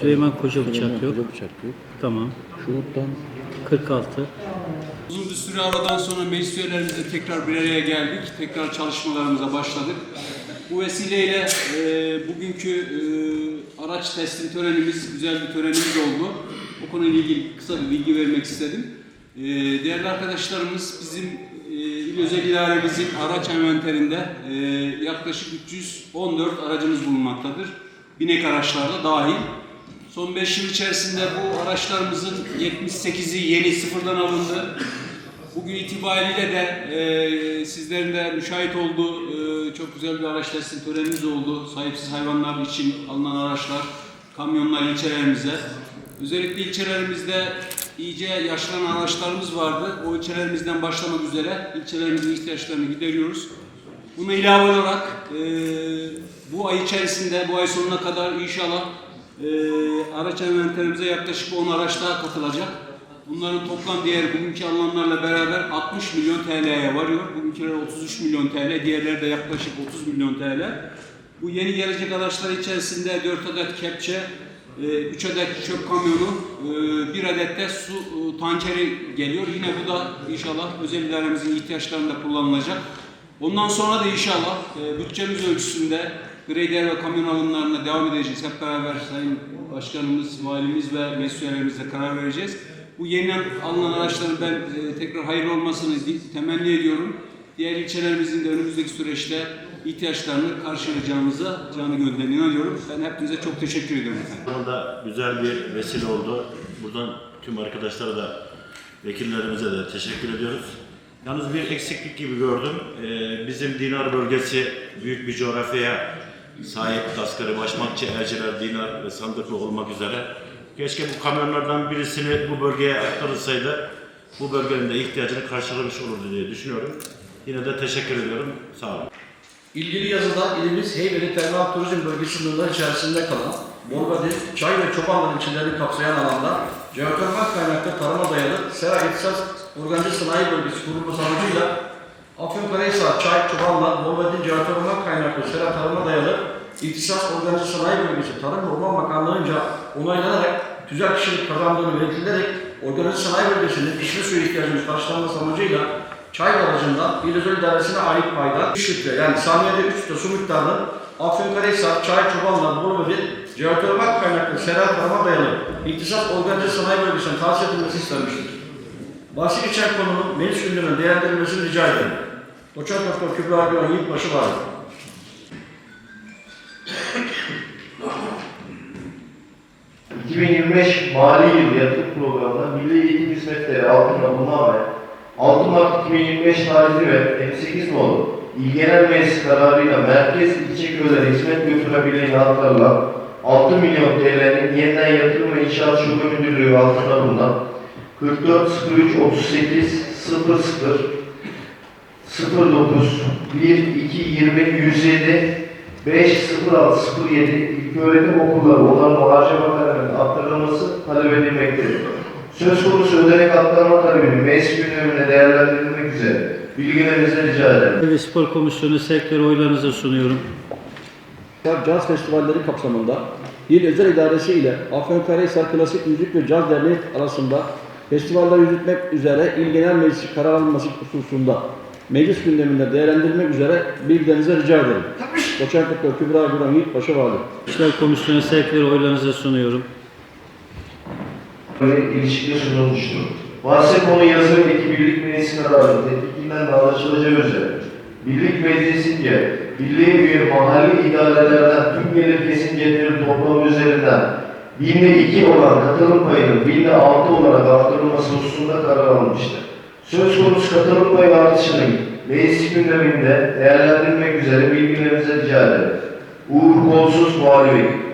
Süleyman Koca bıçak yok. Koca bıçak yok. Tamam. Şuruptan 46. Uzun bir süre aradan sonra meclis üyelerimizle tekrar bir araya geldik. Tekrar çalışmalarımıza başladık. Bu vesileyle e, bugünkü e, araç teslim törenimiz güzel bir törenimiz oldu. O konuyla ilgili kısa bir bilgi vermek istedim. E, değerli arkadaşlarımız bizim e, il özel idaremizin araç envanterinde e, yaklaşık 314 aracımız bulunmaktadır. Binek araçlarda dahil. Son 5 yıl içerisinde bu araçlarımızın 78'i yeni sıfırdan alındı. Bugün itibariyle de e, sizlerin de müşahit olduğu e, çok güzel bir araç teslim törenimiz oldu. Sahipsiz hayvanlar için alınan araçlar, kamyonlar ilçelerimize. Özellikle ilçelerimizde iyice yaşlanan araçlarımız vardı. O ilçelerimizden başlamak üzere ilçelerimizin ihtiyaçlarını gideriyoruz. Buna ilave olarak e, bu ay içerisinde, bu ay sonuna kadar inşallah e, araç envanterimize yaklaşık 10 araç daha katılacak. Bunların toplam değeri bugünkü alanlarla beraber 60 milyon TL'ye varıyor. Bugünküler 33 milyon TL, diğerleri de yaklaşık 30 milyon TL. Bu yeni gelecek araçlar içerisinde 4 adet kepçe, 3 adet çöp kamyonu, 1 adet de su e, tankeri geliyor. Yine bu da inşallah özel idaremizin ihtiyaçlarında kullanılacak. Ondan sonra da inşallah e, bütçemiz ölçüsünde grader ve kamyon alımlarına devam edeceğiz. Hep beraber Sayın Başkanımız, Valimiz ve meclis karar vereceğiz. Bu yeni alınan araçların ben e, tekrar hayırlı olmasını temenni ediyorum. Diğer ilçelerimizin de önümüzdeki süreçte ihtiyaçlarını karşılayacağımıza canı gönülden inanıyorum. Ben hepinize çok teşekkür ediyorum efendim. Bunda güzel bir vesile oldu. Buradan tüm arkadaşlara da vekillerimize de teşekkür ediyoruz. Yalnız bir eksiklik gibi gördüm. Ee, bizim Dinar bölgesi büyük bir coğrafyaya sahip. Taskarı, Başmakçı, Erciler, Dinar ve Sandıklı olmak üzere. Keşke bu kamyonlardan birisini bu bölgeye aktarılsaydı bu bölgenin de ihtiyacını karşılamış olurdu diye düşünüyorum. Yine de teşekkür ediyorum. Sağ olun. İlgili yazıda ilimiz Heybeli Termal Turizm Bölgesi sınırları içerisinde kalan Borgadi, Çay ve Çobanlar ilçelerini kapsayan alanda jeotermal kaynaklı tarıma dayalı Sera İhtisas Organize Sanayi Bölgesi kurulması amacıyla Afyonkarahisar, Çay, Çobanlar, Borgadi jeotermal kaynaklı Sera tarıma dayalı İhtisas Organize Sanayi Bölgesi Tarım ve Orman Bakanlığı'nca onaylanarak tüzel kişilik kazandığını belirtilerek Organize Sanayi Bölgesi'nin içme suyu ihtiyacının karşılanması amacıyla Çay barajından İl Özel ait payda 3 litre yani saniyede 3 litre su miktarının Afyonkarahisar, Çay, Çobanlar, Borveli, jeotermal kaynaklı sera tarıma dayalı İktisat Organize Sanayi Bölgesi'ne tahsis edilmesi istenmiştir. Bahsi geçen konunun meclis gündemine değerlendirilmesini rica ederim. Doçent Doktor Kübra Güven Yiğitbaşı var. 2025 mali yıl yatırım programına Milli Eğitim Hizmetleri altında bulunan ve 6 Mart 2025 tarihli ve 58 nolu İl Genel Meclis kararıyla merkez ilçe köylere hizmet götürebildiğine aktarılan 6 milyon TL'nin yeniden yatırım ve inşaat şube müdürlüğü altında bulunan 44 03 38 00 09 1 2 20 107 50607 ilköğretim okulları onların harcama kaleminin aktarılması talep edilmektedir. Söz konusu ödenek aktarma talebinin meclis gündemine değerlendirilmek üzere bilgilerinizi rica ederim. Ve Spor Komisyonu sektör oylarınıza sunuyorum. Caz Festivalleri kapsamında İl Özel İdaresi ile Afyonkarahisar Klasik Müzik ve Caz Derneği arasında festivalleri yürütmek üzere İl Genel Meclisi karar alınması hususunda meclis gündeminde değerlendirilmek üzere bilgilerinizi rica ederim. Doktor Kübra Güven Yiğitbaşı Vali. İşler Komisyonu sektör oylarınıza sunuyorum. Böyle ilişkide sunulmuştur. Bahse konu yazı ve iki birlik meclisi kararı tetkikinden de anlaşılacağı üzere birlik meclisince birliğe üye mahalli idarelerden tüm gelir kesintileri toplamı üzerinden binde iki olan katılım payının binde altı olarak artırılması hususunda karar alınmıştır. Söz konusu katılım payı artışının meclis gündeminde değerlendirilmek üzere bilgilerinize rica ederim. Uğur Kolsuz Muhalefet